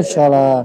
Insyaallah.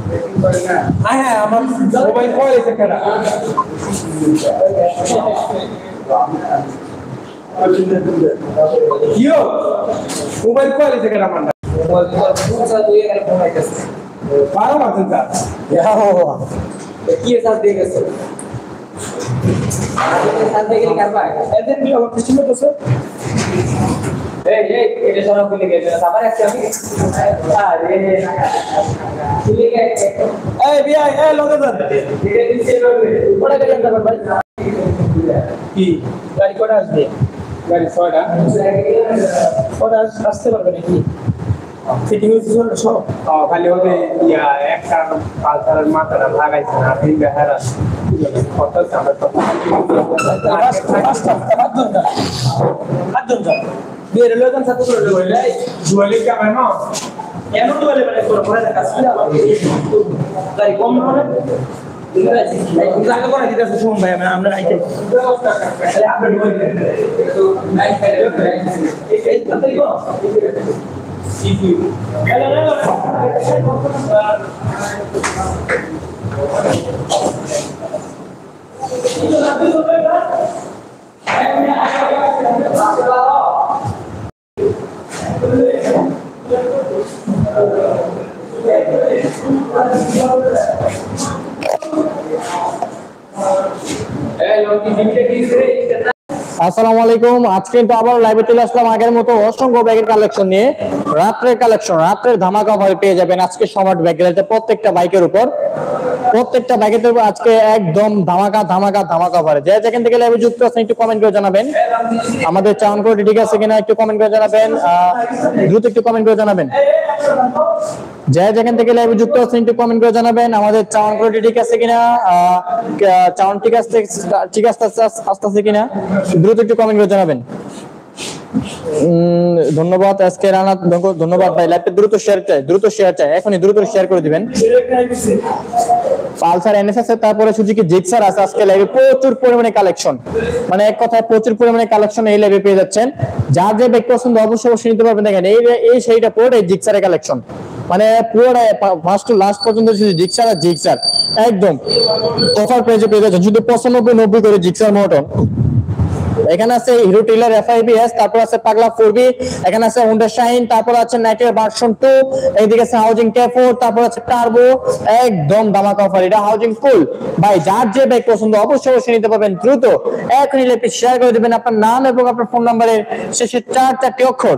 হ্যাঁ আমার mobile কয় এসে কেনা? কিও মোবাইল কয় এসে কেনা আমার? বারো মাসের কাজ কি আমার পিছনে বসে। এই বিয়া এই লগে যান কি গাড়ি কটা আসবে গাড়ি ছয়টা আস- আসতে পারবে নাকি ফিটিং হয়েছে সব খালি ওদের ইয়া একটা পালসারের মাথাটা লাগাইছে না তিনটা হেরা কত আমরা তো বিয়ের লোক সাথে জুয়েলি কেমন এমন জুয়েলি মানে করে করে কাজ গাড়ি কম মানে? আমরা আসসালামু আলাইকুম। আজকে কিন্তু আবার আসলাম আগের মতো অসংখ্য ব্যাগের কালেকশন নিয়ে। রাত্রের কালেকশন রাত্রের ধামাকা ভয় পেয়ে যাবেন আজকে সমার্ট ব্যাগের প্রত্যেকটা বাইকের উপর। প্রত্যেকটা বাইকের আজকে একদম ধামাকা ধামাকা ধামাকা ভরে যে যেখান থেকে লাইভে যুক্ত আছেন, একটু কমেন্ট করে জানাবেন। আমাদের চাউন করে ঠিক আছে কিনা, একটু কমেন্ট করে জানাবেন। দ্রুত একটু কমেন্ট করে জানাবেন। যে যেখান থেকে লাইভে যুক্ত আছেন, একটু কমেন্ট করে জানাবেন। আমাদের চাউন কোয়ালিটি ঠিক আছে কিনা চাউন ঠিক আছে ঠিক আছে, আস্তে আছে কিনা, দ্রুত একটু কমেন্ট করে জানাবেন। ধন্যবাদ। আজকে রানা, ধন্যবাদ ভাই। লাইভটা দ্রুত শেয়ার চাই, দ্রুত শেয়ার চাই। এখনই দ্রুত শেয়ার করে দিবেন। পালসার এনএসএস এর তারপরে সুজুকি জিক্সার আছে। আজকে লাইভে প্রচুর পরিমাণে কালেকশন মানে এক কথায় প্রচুর পরিমাণে কালেকশন এই লাইভে পেয়ে যাচ্ছেন। যার যে ব্যক্তি পছন্দ, অবশ্যই অবশ্যই নিতে পারবেন। দেখেন, এই এই সেইটা পুরোটাই জিক্সারের কালেকশন মানে পুরোটাই ফার্স্ট টু লাস্ট পর্যন্ত শুধু জিক্সার আর জিক্সার একদম অফার প্রাইসে পেয়ে যাচ্ছেন। শুধু পঁচানব্বই, নব্বই করে জিক্সার মোটর এখানে আছে হিরো টিলার এফআইবিএস তারপর আছে পাগলা ফোরবি এখানে আছে হোন্ডা শাইন তারপর আছে নাইটের ভার্সন টু এইদিকে আছে হাউজিং টেফোর তারপর আছে টার্বো একদম দামাকা অফার এটা হাউজিং ফুল ভাই, যার যে বাইক পছন্দ, অবশ্যই অবশ্যই নিতে পারবেন, দ্রুত। এখনই লেপি শেয়ার করে দেবেন আপনার নাম এবং আপনার ফোন নাম্বারের শেষে চার চারটি অক্ষর।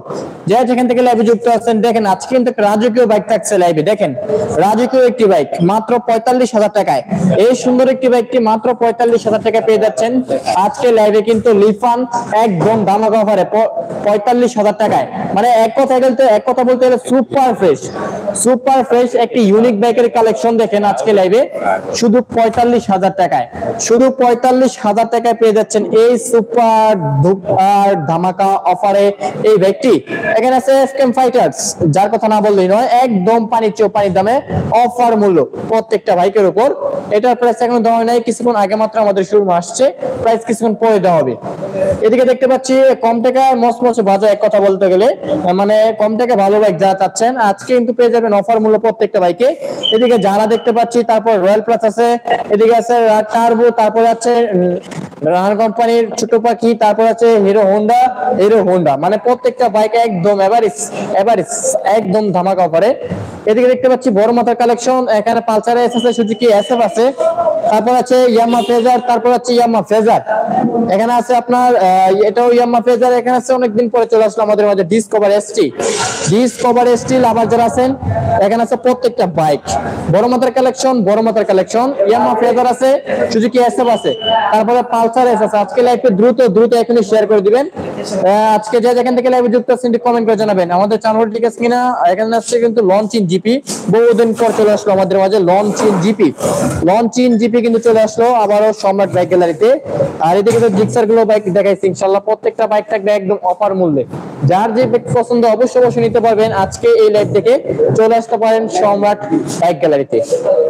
যে যেখান থেকে লাইভে যুক্ত আছেন, দেখেন, আজকে কিন্তু রাজকীয় বাইক থাকছে লাইভে দেখেন, রাজকীয় একটি বাইক মাত্র পঁয়তাল্লিশ হাজার টাকায়। এই সুন্দর একটি বাইকটি মাত্র পঁয়তাল্লিশ হাজার টাকা পেয়ে যাচ্ছেন। আজকে লাইভে কিন্তু লিফান একদম দামাকা অফারে পঁয়তাল্লিশ হাজার টাকায়। মানে এক কথা বলতে এক কথা বলতে গেলে সুপার ফ্রেশ সুপার ফ্রেশ একটি ইউনিক বাইকের কালেকশন দেখেন আজকে লাইভে শুধু পঁয়তাল্লিশ হাজার টাকায়। শুধু পঁয়তাল্লিশ হাজার টাকায় পেয়ে যাচ্ছেন এই সুপার ধুপার ধামাকা অফারে এই বাইকটি এখানে আছে এফকেম ফাইটার্স যার কথা না বললেই নয়, একদম পানি চো পানির দামে অফার মূল্য প্রত্যেকটা বাইকের উপর। এটার প্রাইস এখন দেওয়া নাই, কিছুক্ষণ আগে মাত্র আমাদের শুরু আসছে। প্রাইস কিছুক্ষণ পরে দেওয়া হবে। এদিকে দেখতে পাচ্ছি, কম টাকায় মসমস ভাজা এক কথা বলতে গেলে। মানে কম টাকা ভালো বাইক যা চাচ্ছেন, আজকে কিন্তু পেয়ে যাবেন অফার মূল্য প্রত্যেকটা বাইকে এদিকে যারা দেখতে পাচ্ছি, তারপর রয়্যাল প্লাস আছে, এদিকে আছে তারপর আছে রানার কোম্পানির ছোট পাখি, তারপর আছে হিরো হোন্ডা হিরো হোন্ডা মানে প্রত্যেকটা বাইক একদম এভারেজ এভারেজ একদম ধামাকা অফারে এদিকে দেখতে পাচ্ছি বড় মাথার কালেকশন এখানে পালসার এস আছে সুজুকি এসএফ আছে। তারপর আছে ইয়ামা ফেজার তারপর আছে ইয়ামা ফেজার এখানে আছে আপনার এটাও ইয়ামা ফেজার এখানে আছে অনেকদিন পরে চলে আসলো আমাদের মাঝে ডিসকভার এসটি ডিসকভার এসটি আবার যারা আছেন, এখানে আছে প্রত্যেকটা বাইক বড় কালেকশন বড় কালেকশন ইয়ামা ফেজার আছে সুজুকি এসএফ আছে। তারপরে পালসার এস আছে। আজকে লাইভে দ্রুত দ্রুত শেয়ার করে দিবেন। আজকে যে থেকে লাইভে যুক্ত আছেন কমেন্ট করে জানাবেন। আমাদের চ্যানেল ঠিক আছে কিনা? এখানে আসছে কিন্তু লঞ্চ ইন জিপি বহুদিন পর চলে আসলো আমাদের মাঝে launch GP launch in GP কিন্তু চলে আসলো আবারও সম্রাট বাইক গ্যালারিতে আর এদিকে তো জিক্সারগুলো বাইক দেখাইছি। ইনশাল্লাহ প্রত্যেকটা বাইক থাকবে একদম অফার মূল্যে। যার যে পছন্দ, অবশ্যই নিতে পারবেন আজকে এই লাইভ থেকে চলে আসতে পারেন সম্রাট বাইক গ্যালারিতে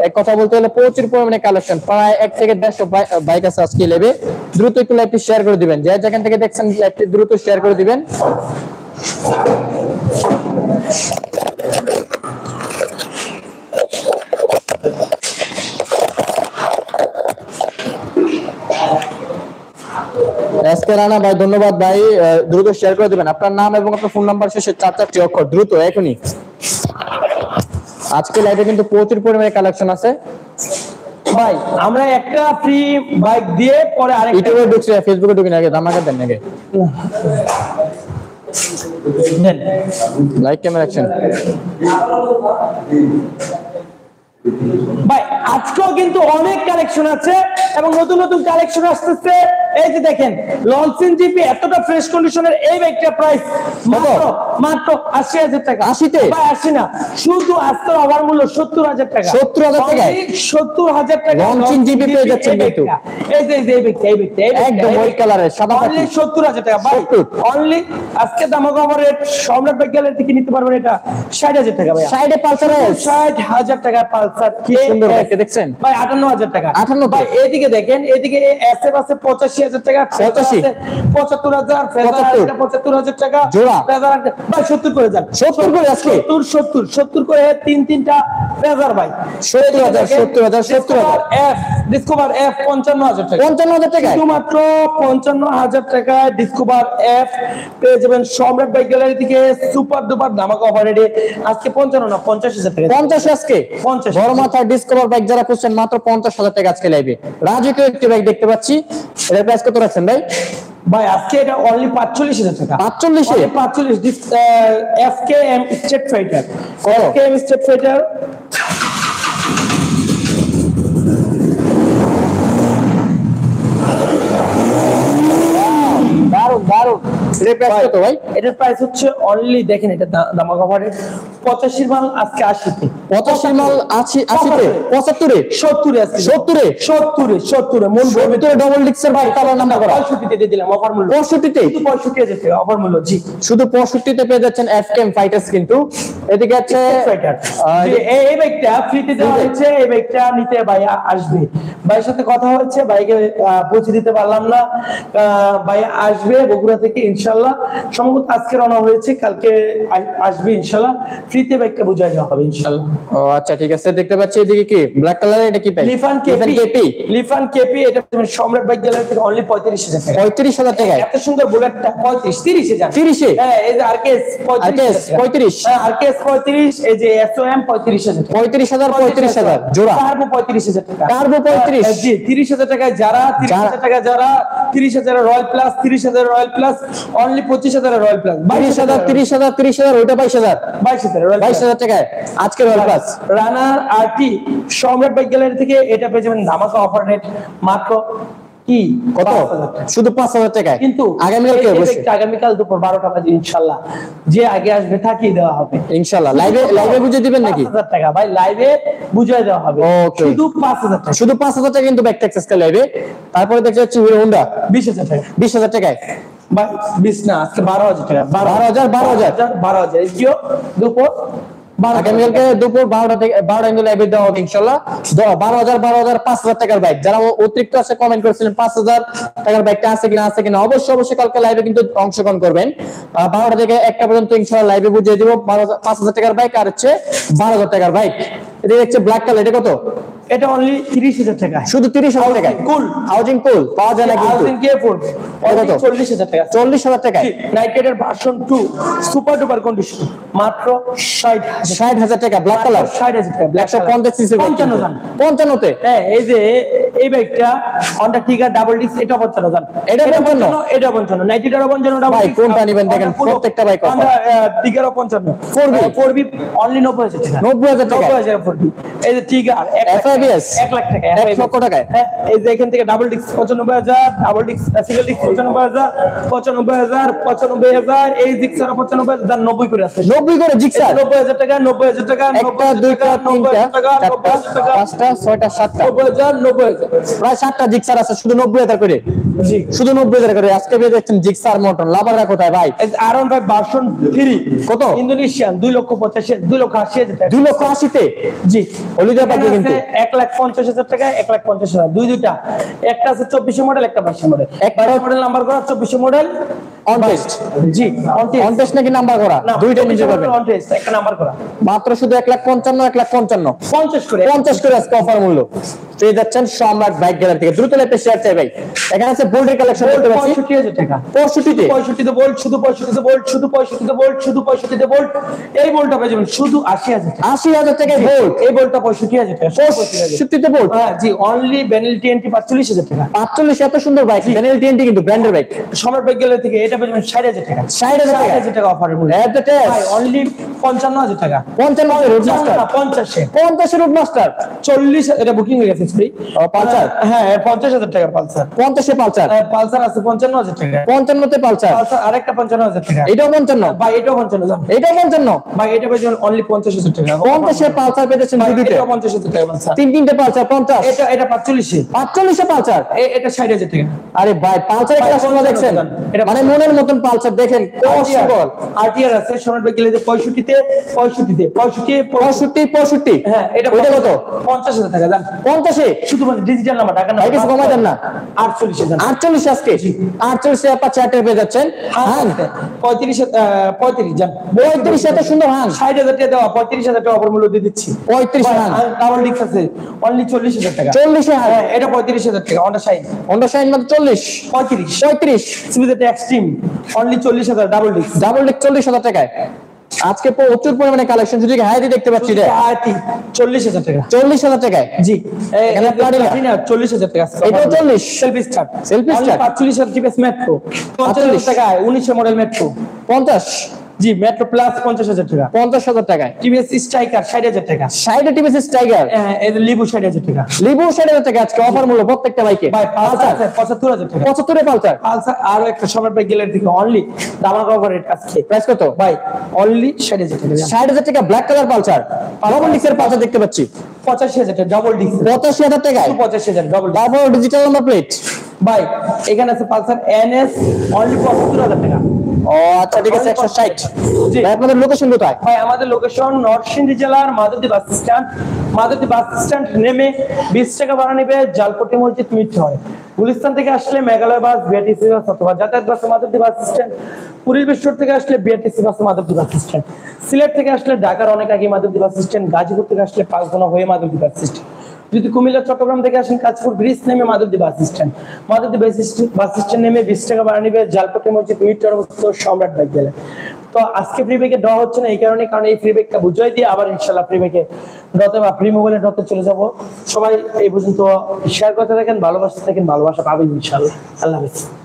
এক কথা বলতে হলে প্রচুর পরিমাণে কালেকশন প্রায় এক থেকে দেড়শো বাইক আছে আজকে লেবে দ্রুত একটু লাইভটি শেয়ার করে দিবেন। যে যেখান থেকে দেখছেন লাইভটি দ্রুত শেয়ার করে দিবেন। এসকে রানা ভাই ধন্যবাদ ভাই। দ্রুত শেয়ার করে দিবেন। আপনার নাম এবং আপনার ফোন নাম্বার শেষে চার চারটি অক্ষর। দ্রুত এখনই। আজকে লাইভে কিন্তু প্রচুর পরিমাণে কালেকশন আছে। ভাই আমরা একটা ফ্রি বাইক দিয়ে পরে আরেকটা ইউটিউবে ঢুকছে ফেসবুকে ঢুকিন আগে ধামাকা দেন আগে লাইক ক্যামেরা অ্যাকশন ভাই আজকেও কিন্তু অনেক কালেকশন আছে এবং নতুন নতুন কালেকশন আসতেছে। এই যে দেখেন লঞ্চিং জিপি এতটা ফ্রেশ কন্ডিশনের এই বাইকটা প্রাইস মাত্র মাত্র আশি হাজার টাকা। 80 তে? আশি না শুধু আজকে অভার মূল্য সত্তর হাজার টাকা। 70,000 টাকায়? সত্তর হাজার টাকা Launching GP পেয়ে যাচ্ছেন কিন্তু। এই যে এই যে এই ব্যক্তি একদম colour এর, সাদা। অনলি সত্তর হাজার টাকা। ভাই অনলি আজকে দামাকা আমার রেট সম্রাট বিজ্ঞানের থেকে নিতে পারবেন এটা? ষাট হাজার টাকা ভাই সাইডে পালসার ষাট হাজার টাকা পালসার। কি সুন্দর দেখতে দেখছেন? ভাই আটান্ন হাজার টাকা। 58 ভাই এদিকে দেখেন এদিকে এসএফ আছে পঁচাশি হাজার টাকা পঁচাত্তর হাজার পঁচাত্তর। হাজার টাকা জোড়া। ভাই সত্তর করে যান। 70 করে আজকে? সত্তর সত্তর সত্তর করে তিন তিনটা ফেজার ভাই। 70,000, 70,000, 70,000 এফ ডিসকভার এফ পঞ্চান্ন হাজার টাকা। পঞ্চান্ন হাজার টাকায়? শুধুমাত্র পঞ্চান্ন হাজার টাকায় ডিসকভার এফ পেয়ে যাবেন সম্রাট বাইক গ্যালারি থেকে সুপার ডুপার ধামাকা অফারে আজকে পঞ্চান্ন না পঞ্চাশ হাজার টাকা। পঞ্চাশ আজকে? 50 বড় ডিসকভার বাইক যারা খুঁজছেন মাত্র পঞ্চাশ হাজার টাকা আজকে লাইবে রাজুকেও একটি বাইক দেখতে পাচ্ছি। এটার প্রাইস কত রাখছেন ভাই? ভাই আজকে এটা অনলি পাঁচচল্লিশ হাজার টাকা। 45 এ? পাঁচচল্লিশ F K M street fighter? F K M street fighter. দারুণ দারুণ এটার প্রাইস কত ভাই? এটার প্রাইস হচ্ছে অনলি দেখেন এটা দামা কভারের পঁচাশির মাল আজকে আশিতে। পঁচাশি মাল আশি আশিতে পঁচাত্তরে? সত্তরে সত্তরে? সত্তরে সত্তরে। ভরবে ডবল ডিক্সের বাইক কালার নাম্বার করা পঁয়ষট্টিতে দিয়ে দিলাম অফার মূল্য। পঁয়ষট্টিতে? পঁয়ষট্টি হাজার অফার মূল্য জি। শুধু পঁয়ষট্টিতে পেয়ে যাচ্ছেন এফ কেম ফাইটার্স কিন্তু। এদিকে আছে ফাইটার আহ, যে এই এই বাইকটা ফ্রিতে দেওয়া হয়েছে এই বাইকটা নিতে ভাইয়া আসবে। ভাইয়ের সাথে কথা হচ্ছে ভাইকে পৌঁছে দিতে পারলাম না। আসবে বগুড়া থেকে ইনশাল্লাহ। সম্ভবত আজকে রওনা হয়েছে কালকে আসবে ইনশাল্লাহ। ফ্রিতে বাইকটা বুঝাই দেওয়া হবে ইনশাল্লাহ। ও আচ্ছা ঠিক আছে। দেখতে পাচ্ছি এদিকে কি? ব্ল্যাক কালারের এটা কি পাই লিফান কেপি। লিফান কেপি? এটা তুমি সম্রাট বাইক গ্যালারি থেকে অনলি পঁয়ত্রিশ হাজার টাকা। পঁয়ত্রিশ হাজার টাকায়? এত সুন্দর বুলেটটা পঁয়ত্রিশ তিরিশ হাজার 30 এ? হ্যাঁ এই যে আরকেএস RKS 35 হ্যাঁ আরকেএস পঁয়ত্রিশ এই যে এসওএম পঁয়ত্রিশ হাজার টাকা। পঁয়ত্রিশ হাজার পঁয়ত্রিশ হাজার। জোড়া। টার্বো পঁয়ত্রিশ হাজার টাকা। টার্বো 35 হ্যাঁ, জি তিরিশ হাজার টাকায় যারা তিরিশ যারা- হাজার টাকা যারা তিরিশ হাজার রয়্যাল প্লাস তিরিশ হাজার রয়্যাল প্লাস অনলি পঁচিশ হাজার রয়্যাল প্লাস তিরিশ হাজার তিরিশ হাজার তিরিশ হাজার ওইটা বাইশ হাজার। বাইশ হাজার রয়্যাল বাইশ হাজার টাকায়। আজকে royal plus Runner RT Samrat bike gallery থেকে এটা পেয়ে যাবেন ধামাকা অফার রেট মাত্র কি? কত? শুধু পাঁচ হাজার টাকায়? কিন্তু আগামীকাল দুপুর বারোটা বাজে ইনশাল্লাহ। যে আগে আসবে থাকিয়ে দেওয়া হবে। ইনশাল্লাহ। লাইভে লাইভে বুঝে দিবেন নাকি? হাজার টাকা। ভাই লাইভে বুঝিয়ে দেওয়া হবে। শুধু পাঁচ হাজার টাকা। শুধু পাঁচ হাজার টাকা কিন্তু ব্যাক ট্যাক্স আজকে লাইভে তারপরে দেখতে পাচ্ছি হিরো হোন্ডা বিশ হাজার টাকা। বিশ হাজার টাকায়? বিশ না আজকে বারো হাজার টাকা। বারো হাজার, বারো হাজার। বারো হাজার দুপুর আগামীকালকে দুপুর বারোটা থেকে বারোটা কিন্তু লাইভে দেওয়া হবে ইনশাল্লাহ বারো হাজার বারো হাজার পাঁচ হাজার টাকার বাইক যারা অতিরিক্ত আছে কমেন্ট করেছিলেন পাঁচ হাজার টাকার বাইকটা আছে কিনা আছে কিনা অবশ্যই অবশ্যই কালকে লাইভে কিন্তু অংশগ্রহণ করবেন। বারোটা থেকে একটা পর্যন্ত ইনশাল্লাহ লাইভে বুঝিয়ে দিব বারো পাঁচ হাজার টাকার বাইক আর হচ্ছে বারো হাজার টাকার বাইক এটা হচ্ছে ব্ল্যাক কালার এটা কত? এটা অনলি তিরিশ হাজার টাকা। শুধু তিরিশ হাজার টাকা Cool. হাউজিং কুল পাওয়া যায় না কিন্তু। হাউজিং কে পড়বে কত? চল্লিশ হাজার টাকা। টাকায়? Version two super duper condition মাত্র ষাট হাজার ষাট হাজার টাকা ব্ল্যাক কালার ষাট হাজার টাকা ব্ল্যাক একশো পঞ্চাশ সিসি পঞ্চান্ন জন। পঞ্চান্নতে? হ্যাঁ এই যে এই বাইকটা হন্ডা টিগার ডাবল ডিস্ক এটা পঞ্চান্ন জন। এটা পঞ্চান্ন? এটা পঞ্চান্ন। নাইটিটারও পঞ্চান্ন ডাবল ভাই, কোনটা নিবেন দেখেন, প্রত্যেকটা বাইক। হন্ডা টিগারও পঞ্চান্ন। 4B? ফোর বি অনলি নব্বই হাজার টাকা। নব্বই হাজার টাকা। নব্বই হাজার ফোর বি এই যে FIBS? এক লাখ টাকা এক লক্ষ টাকায়? হ্যাঁ এই যে এখান থেকে ডাবল ডিস্ক পঁচানব্বই হাজার ডাবল ডিস্ক সিঙ্গেল ডিস্ক পঁচানব্বই হাজার পঁচানব্বই হাজার পঁচানব্বই হাজার এই ডিস্ক ছাড়া পঁচানব্বই হাজার নব্বই করে আছে নব্বই করে জিক্সার? নব্বই হাজার টাকা নব্বই হাজার টাকা একটা দুইটা তিনটা চারটা পাঁচটা ছয়টা সাতটা। নব্বই হাজার নব্বই হাজার। প্রায় সাতটা জিক্সার আছে শুধু নব্বই হাজার করে। শুধু নব্বই হাজার করে। আজকে পেয়ে যাচ্ছেন জিক্সার মোটর লাভাররা কোথায় ভাই? আরন ভাই ভার্সন থ্রি কত? ইন্দোনেশিয়ান দুই লক্ষ পঁচাশি দুই লক্ষ আশি হাজার দুই লক্ষ আশিতে? জি। হলিদা পাখি কিন্তু। এক লাখ পঞ্চাশ হাজার টাকা এক লাখ পঞ্চাশ হাজার। দুই দুইটা। একটা আছে চব্বিশে মডেল একটা বাইশে মডেল। একটা- মডেল নাম্বার করা চব্বিশে model. On test G. On test নাকি নাম্বার করা? দুইটা 24 নিতে পারবেন অন টেস্ট একটা নাম্বার করা। মাত্র শুধু এক লাখ পঞ্চান্ন এক লাখ পঞ্চান্ন। পঞ্চাশ করে। পঞ্চাশ করে আজকে অফার মূল্য। পেয়ে যাচ্ছেন সম্রাট বাইক গ্যালারি থেকে। দ্রুত লেপে শেয়ার চাই ভাই। এখানে আছে বোল্ডের কালেকশন করতে পারছি পঁয়ষট্টি হাজার টাকা। পঁয়ষট্টিতে? পঁয়ষট্টিতে বোল্ট শুধু পঁয়ষট্টিতে বোল্ট শুধু পঁয়ষট্টিতে বোল্ট শুধু পঁয়ষট্টিতে বোল্ট। এই বোল্টটা পেয়ে যাবেন শুধু আশি হাজার টাকা। আশি হাজার টাকায় বোল্ট? এই পঁয়ষট্টি হাজার টাকা 65 হাজার। পঁয়ষট্টিতে বোল্ট? হ্যাঁ জি অনলি বেনেল টিএনটি পাঁচচল্লিশ হাজার টাকা। পাঁচচল্লিশ এত সুন্দর বাইক চ্যানেল টিএনটি কিন্তু ব্র্যান্ডের বাইক সম্রাট বাইক গ্যালারি থেকে এটা পেয়ে যাবেন ষাট হাজার টাকা। 60,000 টাকা? হাজার টাকা অফারের মূল্য। এত অনলি পঞ্চান্ন হাজার টাকা। পঞ্চান্ন রোড মাস্টার না, পঞ্চাশে। পঞ্চাশে রোড মাস্টার চল্লিশ এটা বুকিং হয়ে গেছে। পালসার? হ্যাঁ টাকা পালসার। পালসার? পালসার আছে পালসার? পালসার আরেকটা টাকা। এটাও ভাই এটাও এটাও ভাই এটা অনলি পালসার দুইটা টাকা পালসার। তিন তিনটে পালসার এটা এটা এ- এটা টাকা। আরে ভাই পালসার দেখছেন? এটা মানে মনের মতন পালসার দেখেন কষ্টকর আরটিআর আছে সোনার গেলে পঁয়ষট্টিতে পঁয়ষট্টিতে পঁয়ষট্টি পঁয়ষট্টি। পঁয়ষট্টি হ্যাঁ এটা কত? পঞ্চাশ হাজার টাকা দাম পঞ্চাশে শুধুমাত্র ডিজিটাল নাম্বার টাকা ভাই, কিছু কমাই দেন না। আটচল্লিশ হাজার আটচল্লিশ আজকে? আটচল্লিশে আপনার চারটে পেয়ে যাচ্ছেন। হ্যাঁ পঁয়ত্রিশ পঁয়ত্রিশ জান পঁয়ত্রিশ এত সুন্দর হান। ষাট হাজার টাকা দেওয়া পঁয়ত্রিশ হাজার টাকা অপর মূল্য দিয়ে দিচ্ছি। পঁয়ত্রিশ হান। ডাবল ডিক্স আছে। অনলি চল্লিশ হাজার টাকা। চল্লিশে হান। হ্যাঁ এটা পঁয়ত্রিশ হাজার টাকা অনটা সাইন অন্য সাইন মাত্র চল্লিশ। পঁয়ত্রিশ। পঁয়ত্রিশ। সুবিধাটা এক্সট্রিম অনলি চল্লিশ হাজার ডাবল ডিক্স ডাবল ডিক চল্লিশ হাজার টাকায়। আজকে প্রচুর পরিমাণে কালেকশন যদি হাইতে দেখতে পাচ্ছি রে? চল্লিশ হাজার টাকা। চল্লিশ হাজার টাকায়? জি। এখানে। চল্লিশ হাজার টাকা এটা 40? সেলফি স্টার সেলফি স্টার পাঁচচল্লিশ হাজার টিপিএস মেট্রো পঞ্চাশ 45 টাকায় উনিশে মডেল মেট্রো পঞ্চাশ? জি মেট্রো প্লাস পঞ্চাশ হাজার টাকা। পঞ্চাশ হাজার টাকায়। টিভিএস স্ট্রাইকার ষাট হাজার টাকা। সাইডে টিভিএস যে লিবু ষাট হাজার টাকা। লিবু ষাট হাজার টাকা আজকে অফার মূল্য প্রত্যেকটা বাইকে পঁচাত্তর হাজার টাকা। পঁচাত্তরে পালসার পালসার আরও একটা সম্রাট বাইক গেলের দিকে অনলি দামার কভার রেট আজকে। প্রাইস কত? ভাই অনলি ষাট হাজার টাকা। ষাট হাজার টাকা ব্ল্যাক কালার পালসার ডবল ডিক্সের পালসার দেখতে পাচ্ছি। পঁচাশি হাজার টাকা ডবল ডিস্ক পঁচাশি হাজার টাকায়? পঁচাশি হাজার ডবল তারপর ডিজিটাল নাম্বার প্লেট ভাই এখানে আছে পালসার এনএস অনলি পঁচাত্তর হাজার টাকা। ও আচ্ছা ঠিক আছে একশো ষাট। জি। আপনাদের লোকেশন কোথায়? ভাই আমাদের লোকেশন নরসিংদী জেলার Madhabdi bus stand Madhabdi bus stand নেমে বিশ টাকা ভাড়া নেবে জালপটি মসজিদ মিট হয়। গুলিস্তান থেকে আসলে মেঘালয় বাস বিআরটিসি বাস অথবা যাতায়াত বাসে মাধবদী বাস স্ট্যান্ড পুরীর বিশ্বর থেকে আসলে বিআরটিসি বাসে মাধবদী বাস স্ট্যান্ড সিলেট থেকে আসলে ঢাকার অনেক আগে মাধবদী বাস স্ট্যান্ড গাজীপুর থেকে আসলে পাঁচগোনা হয়ে মাধবদী বাস স্ট্যান্ড যদি কুমিল্লা, চট্টগ্রাম থেকে আসেন কাজপুর ব্রিজ নেমে Madhabdi bus stand Madhabdi bus stand নেমে বিশ টাকা ভাড়া নিবে জালপথে মসজিদ মিটার অবস্থিত সম্রাট বাইক গেলে তো আজকে ফ্রি ব্যাগে ড্র হচ্ছে না, এই কারণে, কারণ এই ফ্রি ব্যাগটা বুঝাই দিয়ে আবার ইনশাল্লাহ ফ্রি ব্যাগে ডতে বা ফ্রি মোবাইলে ডতে চলে যাব। সবাই এই পর্যন্ত শেয়ার করতে থাকেন, ভালোবাসতে থাকেন, ভালোবাসা পাবেন ইনশাল্লাহ আল্লাহ হাফিজ।